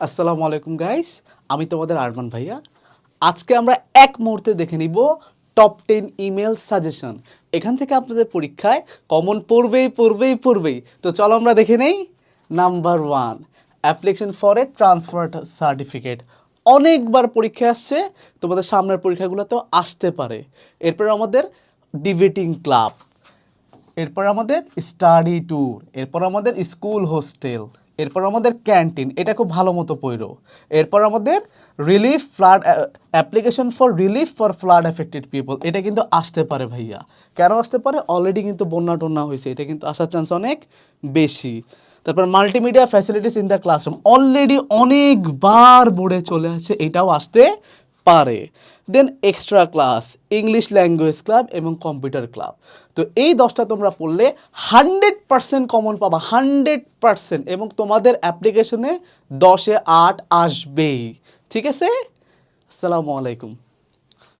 আসসালামু আলাইকুম গাইস আমি তোমাদের আরমান ভাইয়া। আজকে আমরা এক মুহূর্তে দেখে নিব টপ টেন ইমেল সাজেশন এখান থেকে আপনাদের পরীক্ষায় কমন পড়বেই পড়বেই পড়বেই। তো চলো আমরা দেখে নেই। Number one application for a transfer certificate অনেকবার পরীক্ষা আসছে, তোমাদের সামনের পরীক্ষাগুলোতেও আসতে পারে। এরপর আমাদের ডিবেটিং ক্লাব এরপর আমাদের স্টাডি ট্যুর এরপর আমাদের স্কুল হোস্টেল এরপর আমাদের ক্যান্টিন, এটা খুব ভালো মতো পড়ো এরপর আমাদের relief flood application for relief for flood affected people এটা কিন্তু আসতে পারে ভাইয়া। কেন আসতে পারে? অলরেডি কিন্তু বন্যা টন্যা হয়েছে, এটা কিন্তু আসার চান্স অনেক বেশি। তারপর multimedia facilities in the classroom already অনেকবার বোর্ডে চলে আসছে, এটাও আসতে পারে। Then extra class English language club এবং কম্পিউটার ক্লাব তো এই দশটা তোমরা পড়লে হান্ড্রেড পারসেন্ট কমন পাবা হান্ড্রেড পারসেন্ট এবং তোমাদের অ্যাপ্লিকেশনে দশে আট আসবেই। ঠিক আছে? আসসালামু আলাইকুম।